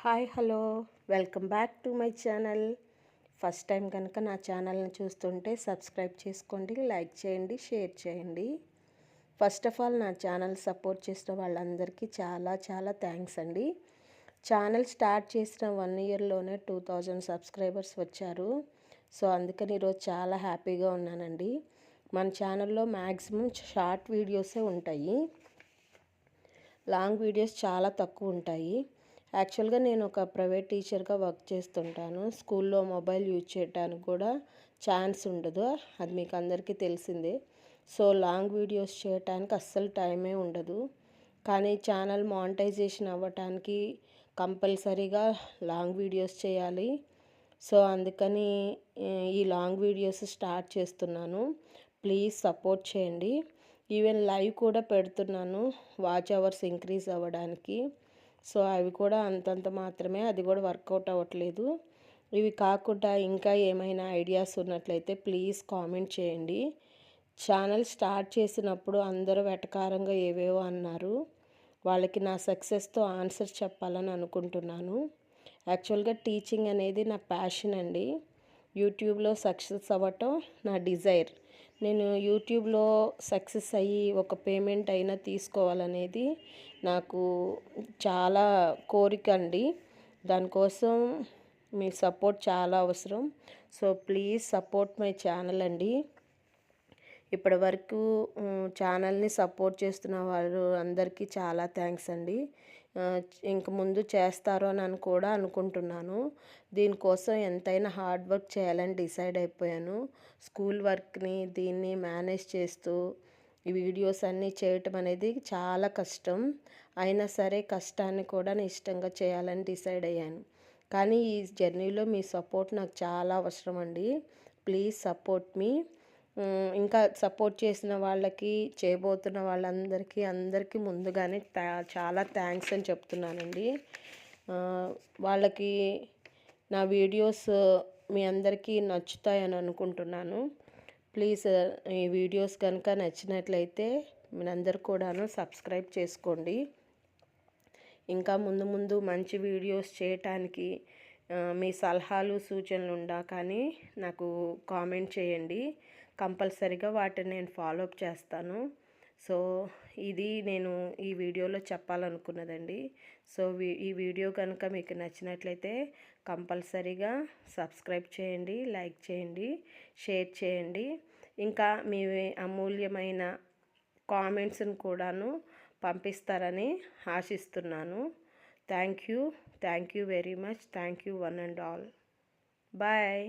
Hi hello. Welcome back to my channel. First time కనుక నా ఛానల్ని చూస్తుంటే సబ్స్క్రైబ్ చేసుకోండి లైక్ చేయండి షేర్ చేయండి. ఫస్ట్ ఆఫ్ ఆల్ నా ఛానల్ సపోర్ట్ చేసిన వాళ్ళందరికీ చాలా చాలా థ్యాంక్స్ అండి. ఛానల్ స్టార్ట్ చేసిన వన్ ఇయర్లోనే టూ థౌజండ్ సబ్స్క్రైబర్స్ వచ్చారు. సో అందుకని ఈరోజు చాలా హ్యాపీగా ఉన్నానండి. మన ఛానల్లో మ్యాక్సిమం షార్ట్ వీడియోసే ఉంటాయి. లాంగ్ వీడియోస్ చాలా తక్కువ ఉంటాయి. యాక్చువల్గా నేను ఒక ప్రైవేట్ టీచర్గా వర్క్ చేస్తుంటాను. స్కూల్లో మొబైల్ యూజ్ చేయడానికి కూడా ఛాన్స్ ఉండదు. అది మీకు అందరికీ తెలిసిందే. సో లాంగ్ వీడియోస్ చేయటానికి అస్సలు టైమే ఉండదు. కానీ ఛానల్ మానిటైజేషన్ అవ్వటానికి కంపల్సరీగా లాంగ్ వీడియోస్ చేయాలి. సో అందుకని ఈ లాంగ్ వీడియోస్ స్టార్ట్ చేస్తున్నాను. ప్లీజ్ సపోర్ట్ చేయండి. ఈవెన్ లైవ్ కూడా పెడుతున్నాను. వాచ్ అవర్స్ ఇంక్రీజ్ అవ్వడానికి. సో అవి కూడా అంతంత మాత్రమే అది కూడా వర్కౌట్ అవ్వట్లేదు. ఇవి కాకుండా ఇంకా ఏమైనా ఐడియాస్ ఉన్నట్లయితే ప్లీజ్ కామెంట్ చేయండి. ఛానల్ స్టార్ట్ చేసినప్పుడు అందరూ వెటకారంగా ఏవేవో అన్నారు. వాళ్ళకి నా సక్సెస్తో ఆన్సర్ చెప్పాలని అనుకుంటున్నాను. యాక్చువల్గా టీచింగ్ అనేది నా ప్యాషన్ అండి. యూట్యూబ్లో సక్సెస్ అవ్వటం నా డిజైర్. నేను యూట్యూబ్లో సక్సెస్ అయ్యి ఒక పేమెంట్ అయినా తీసుకోవాలనేది నాకు చాలా కోరిక అండి. దానికోసం మీ సపోర్ట్ చాలా అవసరం. So please support my channel అండి. ఇప్పటి వరకు ఛానల్ని సపోర్ట్ చేస్తున్న వారు అందరికీ చాలా థ్యాంక్స్ అండి. ఇంక ముందు చేస్తారు అని కూడా అనుకుంటున్నాను. దీనికోసం ఎంతైనా హార్డ్ వర్క్ చేయాలని డిసైడ్ అయిపోయాను. స్కూల్ వర్క్ని దీన్ని మేనేజ్ చేస్తూ ఈ వీడియోస్ అన్నీ చేయటం అనేది చాలా కష్టం. అయినా సరే కష్టాన్ని కూడా నేను ఇష్టంగా చేయాలని డిసైడ్ అయ్యాను. కానీ ఈ జర్నీలో మీ సపోర్ట్ నాకు చాలా అవసరం అండి. ప్లీజ్ సపోర్ట్ మీ. ఇంకా సపోర్ట్ చేసిన వాళ్ళకి చేయబోతున్న వాళ్ళందరికీ అందరికీ ముందుగానే చాలా థ్యాంక్స్ అని చెప్తున్నానండి. వాళ్ళకి నా వీడియోస్ మీ అందరికీ నచ్చుతాయని అనుకుంటున్నాను. ప్లీజ్ ఈ వీడియోస్ కనుక నచ్చినట్లయితే మీరందరూ కూడాను సబ్స్క్రైబ్ చేసుకోండి. ఇంకా ముందు ముందు మంచి వీడియోస్ చేయటానికి మీ సలహాలు సూచనలు ఉండా కానీ నాకు కామెంట్ చేయండి. కంపల్సరిగా వాటిని నేను ఫాలోఅప్ చేస్తాను. సో ఇది నేను ఈ వీడియోలో చెప్పాలనుకున్నదండి. సో ఈ వీడియో కనుక మీకు నచ్చినట్లయితే కంపల్సరీగా సబ్స్క్రైబ్ చేయండి లైక్ చేయండి షేర్ చేయండి. ఇంకా మీ అమూల్యమైన కామెంట్స్ని కూడాను పంపిస్తారని ఆశిస్తున్నాను. Thank you thank you very much thank you one and all bye